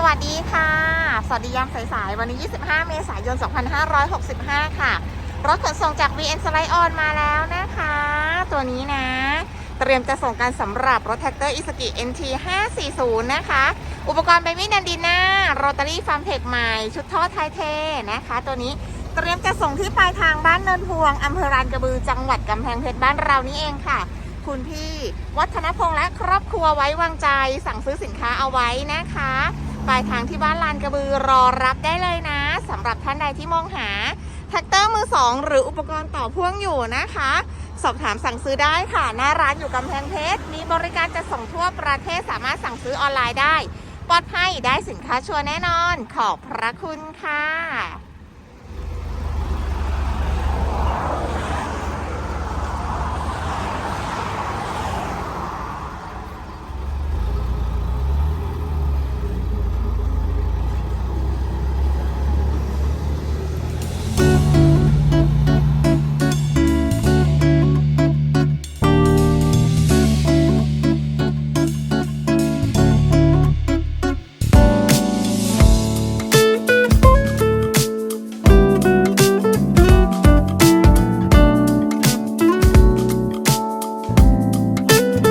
สวัสดีค่ะ สวัสดียามสายๆ วันนี้ 25 เมษายน 2565 ค่ะ รถขนส่งจาก VN Slide On มาแล้วนะคะ ตัวนี้นะ เตรียมจะส่งกันสำหรับรถแท็กเตอร์อิสกิ NT 540 นะคะ อุปกรณ์ใบมีดนันดิน่าโรตารี่ฟาร์มเทคใหม่ ชุดท่อไทเทนะคะ ตัวนี้เตรียมจะส่งที่ปลายทางบ้านเนินพวงอำเภอรานกระบือ จังหวัดกำแพงเพชรบ้านเรานี่เองค่ะ คุณพี่ วัฒนพงษ์และครอบครัวไว้วางใจ สั่งซื้อสินค้าเอาไว้นะคะ ปลายทางที่บ้านลานกระบือรอรับได้เลยนะสำหรับท่านใดที่มองหาแท็กเตอร์มือสองหรืออุปกรณ์ต่อพ่วงอยู่นะคะ สอบถามสั่งซื้อได้ค่ะ หน้าร้านอยู่กำแพงเพชรมีบริการจะส่งทั่วประเทศสามารถสั่งซื้อออนไลน์ได้ ปลอดภัยได้สินค้าชัวร์แน่นอน ขอบพระคุณค่ะ